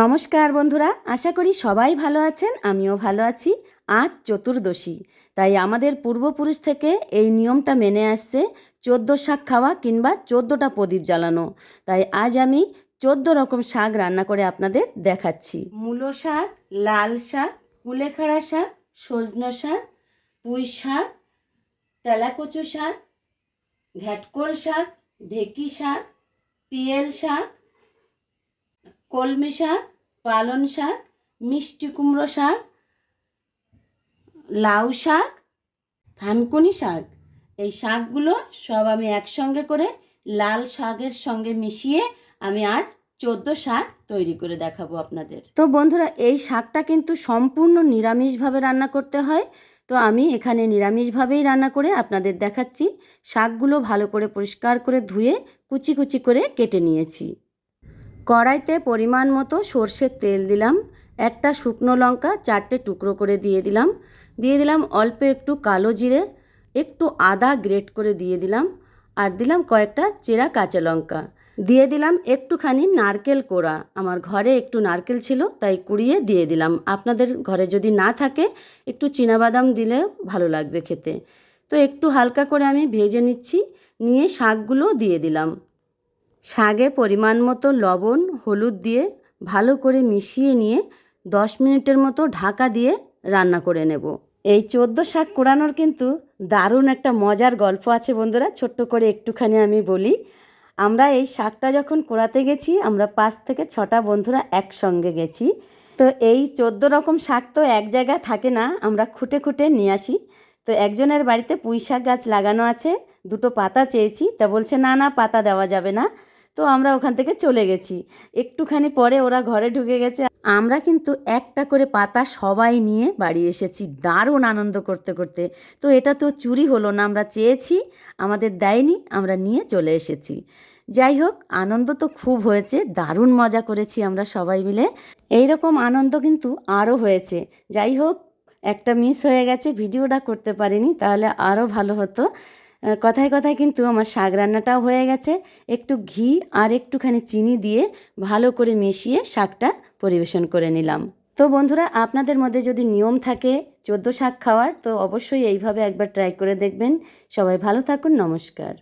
নমস্কার বন্ধুরা, আশা করি সবাই ভালো আছেন, আমিও ভালো আছি। আজ চতুর্দশী, তাই আমাদের পূর্বপুরুষ থেকে এই নিয়মটা মেনে আসছে, চোদ্দ শাক খাওয়া কিংবা চোদ্দোটা প্রদীপ জ্বালানো। তাই আজ আমি চোদ্দ রকম শাক রান্না করে আপনাদের দেখাচ্ছি। মূলো শাক, লাল শাক, কুলেখাড়া শাক সজনো শাক, পুঁই শাক, তেলাকচু শাক, ঘ্যাটকোল শাক, ঢেকি শাক, পিয়েল শাক কলমি শাক, পালন শাক, মিষ্টি কুমড়ো শাক, লাউ শাক, থানকুনি শাক। এই শাকগুলো সব আমি একসঙ্গে করে লাল শাকের সঙ্গে মিশিয়ে আমি আজ চোদ্দ শাক তৈরি করে দেখাবো আপনাদের। তো বন্ধুরা, এই শাকটা কিন্তু সম্পূর্ণ নিরামিষভাবে রান্না করতে হয়। তো আমি এখানে নিরামিষভাবেই রান্না করে আপনাদের দেখাচ্ছি। শাকগুলো ভালো করে পরিষ্কার করে ধুয়ে কুচি কুচি করে কেটে নিয়েছি। কড়াইতে পরিমাণ মতো সর্ষের তেল দিলাম। একটা শুকনো লঙ্কা চারটে টুকরো করে দিয়ে দিলাম। দিয়ে দিলাম অল্প একটু কালো জিরে, একটু আদা গ্রেট করে দিয়ে দিলাম আর দিলাম কয়েকটা চেরা কাঁচা লঙ্কা। দিয়ে দিলাম একটুখানি নারকেল কোড়া। আমার ঘরে একটু নারকেল ছিল, তাই কুড়িয়ে দিয়ে দিলাম। আপনাদের ঘরে যদি না থাকে, একটু বাদাম দিলে ভালো লাগবে খেতে। তো একটু হালকা করে আমি ভেজে নিচ্ছি, নিয়ে শাকগুলো দিয়ে দিলাম। শাগে পরিমাণ মতো লবণ, হলুদ দিয়ে ভালো করে মিশিয়ে নিয়ে দশ মিনিটের মতো ঢাকা দিয়ে রান্না করে নেব। এই চোদ্দ শাক কোড়ানোর কিন্তু দারুণ একটা মজার গল্প আছে বন্ধুরা, ছোট্ট করে একটুখানি আমি বলি। আমরা এই শাকটা যখন কোড়াতে গেছি, আমরা পাঁচ থেকে ছটা বন্ধুরা একসঙ্গে গেছি। তো এই চোদ্দ রকম শাক তো এক জায়গায় থাকে না, আমরা খুঁটে খুঁটে নিয়ে আসি। তো একজনের বাড়িতে পুঁই শাক গাছ লাগানো আছে, দুটো পাতা চেয়েছি, তা বলছে, না না, পাতা দেওয়া যাবে না। তো আমরা ওখান থেকে চলে গেছি। একটুখানি পরে ওরা ঘরে ঢুকে গেছে। আমরা কিন্তু একটা করে পাতা সবাই নিয়ে বাড়ি এসেছি, দারুণ আনন্দ করতে করতে। তো এটা তো চুরি হলো না, আমরা চেয়েছি, আমাদের দেয়নি, আমরা নিয়ে চলে এসেছি। যাই হোক, আনন্দ তো খুব হয়েছে, দারুণ মজা করেছি আমরা সবাই মিলে। এই রকম আনন্দ কিন্তু আরও হয়েছে। যাই হোক, একটা মিস হয়ে গেছে, ভিডিওটা করতে পারিনি, তাহলে আরও ভালো হতো। কথায় কথায় কিন্তু আমার শাক রান্নাটাও হয়ে গেছে। একটু ঘি আর একটুখানি চিনি দিয়ে ভালো করে মিশিয়ে শাকটা পরিবেশন করে নিলাম। তো বন্ধুরা, আপনাদের মধ্যে যদি নিয়ম থাকে চোদ্দ শাক খাওয়ার, তো অবশ্যই এইভাবে একবার ট্রাই করে দেখবেন। সবাই ভালো থাকুন, নমস্কার।